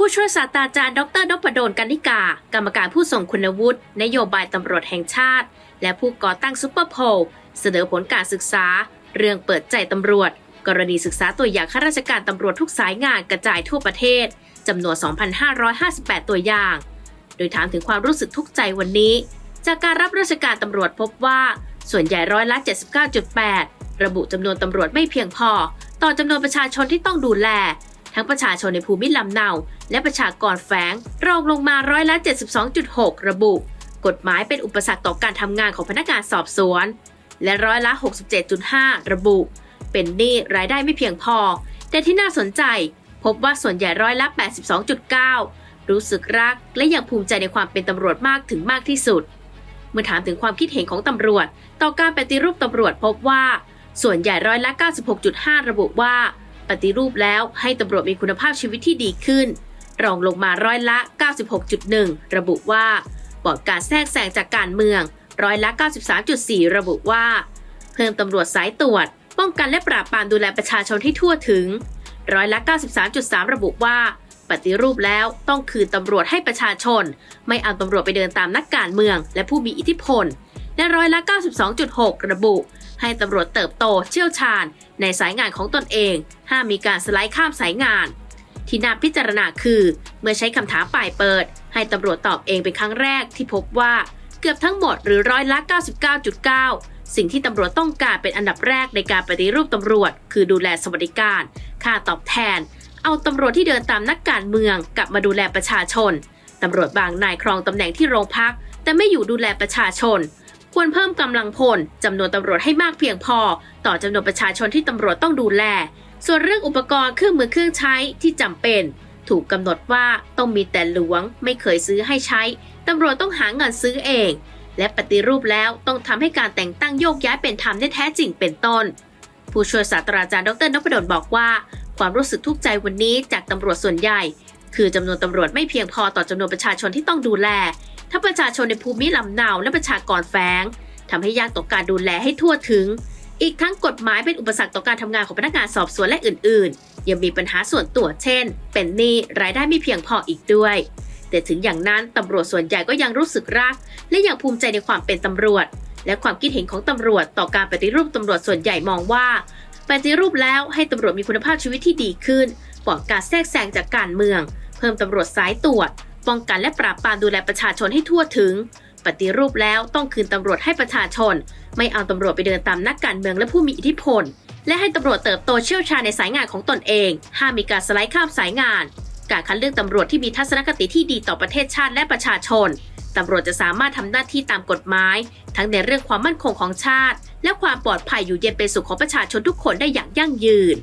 ผู้ช่วยศาสตราจารย์ ดรนพดลกันนิกา กรรมการผู้ทรงคุณวุฒินโยบายตำรวจแห่งชาติ และผู้ก่อตั้งซุปเปอร์โพลเสนอผลการศึกษา เรื่องเปิดใจตำรวจ กรณีศึกษาตัวอย่างข้าราชการตำรวจทุกสายงานกระจายทั่วประเทศจำนวน 2,558 ตัวอย่าง โดยถามถึงความรู้สึกทุกใจวันนี้ จากการรับราชการตำรวจพบว่า ส่วนใหญ่ร้อยละ 79.8 ระบุจำนวนตำรวจไม่เพียงพอ ต่อจำนวนประชาชนที่ต้องดูแล ทั้งประชาชนในภูมิลำเนา และประชากรแฝงรองลงมาร้อยละ 72.6 ระบุ กฎหมายเป็นอุปสรรคต่อการทำงานของพนักงานสอบสวน และร้อยละ 67.5 ระบุ เป็นหนี้รายได้ไม่เพียงพอ แต่ที่น่าสนใจ พบว่าส่วนใหญ่ร้อยละ 82.9 รู้สึกรักและยังภูมิใจในความเป็นตำรวจมากถึงมากที่สุด เมื่อถามถึงความคิดเห็นของตำรวจ ต่อการปฏิรูปตำรวจพบว่า ส่วนใหญ่ร้อยละ 96.5 ระบุว่า ปฏิรูปแล้วให้ตำรวจมีคุณภาพชีวิตที่ดีขึ้น รองลงมาร้อยละ 96.1 ระบุว่าปลอดการแทรกแซงจากการเมือง ร้อยละ 93.4 ระบุว่า เพิ่มตำรวจสายตรวจ ป้องกันและปราบปรามดูแลประชาชนที่ทั่วถึง ร้อยละ 93.3 ระบุว่า ปฏิรูปแล้วต้องคืนตำรวจให้ประชาชน ไม่เอาตำรวจไปเดินตามนักการเมือง และผู้มีอิทธิพล และร้อยละ 92.6 ระบุ ให้ตำรวจเติบโตเชี่ยวชาญ ในสายงานของตนเอง ห้ามมีการสไลด์ข้ามสายงาน ที่น่าพิจารณาคือ เมื่อใช้คำถามปลายเปิด ให้ตำรวจตอบเองเป็นครั้งแรกที่พบว่าเกือบทั้งหมดหรือร้อยละ 99.9 สิ่งที่ตำรวจต้องการเป็นอันดับแรกในการปฏิรูปตำรวจ คือดูแลสวัสดิการ ค่าตอบแทน เอาตำรวจที่เดินตามนักการเมืองกลับมาดูแลประชาชนตำรวจบางนายครองตำแหน่งที่โรงพัก แต่ไม่อยู่ดูแลประชาชน ควรเพิ่มกำลังพลจำนวนตำรวจให้มากเพียงพอ ต่อจำนวนประชาชนที่ตำรวจต้องดูแล ส่วนเรื่องอุปกรณ์เครื่องมือเครื่องใช้ที่จำเป็น ถูกกำหนดว่าต้องมีแต่หลวงไม่เคยซื้อให้ใช้ตำรวจต้องหาเงินซื้อเอง และปฏิรูปแล้วต้องทำให้การแต่งตั้งโยกย้ายเป็นธรรมได้แท้จริงเป็นต้น ผู้ช่วยศาสตราจารย์ดรนพดลบอกว่า ความรู้สึกทุกข์ใจวันนี้จากตำรวจส่วนใหญ่ คือจำนวนตำรวจไม่เพียงพอต่อจำนวนประชาชนที่ต้องดูแล ถ้าประชาชนในภูมิลำเนาและประชากรแฝงทำให้ยากต่อการดูแลให้ทั่วถึง อีกทั้งกฎหมายเป็นอุปสรรคต่อการทำงานของพนักงานสอบสวนและอื่น ๆ ยังมีปัญหาส่วนตัวเช่น เป็นหนี้รายได้ไม่เพียงพออีกด้วย แต่ถึงอย่างนั้นตำรวจส่วนใหญ่ก็ยังรู้สึกรัก และยังภูมิใจในความเป็นตำรวจ และความคิดเห็นของตำรวจต่อการปฏิรูปตำรวจส่วนใหญ่มองว่าปฏิรูปแล้วให้ตำรวจมีคุณภาพชีวิตที่ดีขึ้นปลอดการแทรกแซงจากการเมือง เพิ่มตำรวจสายตรวจ ป้องกันและปราบปรามดูแลประชาชนให้ทั่วถึง ปฏิรูปแล้วต้องคืนตำรวจให้ประชาชน ไม่เอาตำรวจไปเดินตามนักการเมืองและผู้มีอิทธิพล และให้ตำรวจเติบโตเชี่ยวชาญในสายงานของตนเอง ห้ามมีการสไลด์ข้ามสายงาน การคัดเลือกตำรวจที่มีทัศนคติที่ดีต่อประเทศชาติและประชาชนตำรวจจะสามารถทำหน้าที่ตามกฎหมาย ทั้งในเรื่องความมั่นคงของชาติ และความปลอดภัยอยู่เย็นเป็นสุขของประชาชนทุกคนได้อย่างยั่งยืน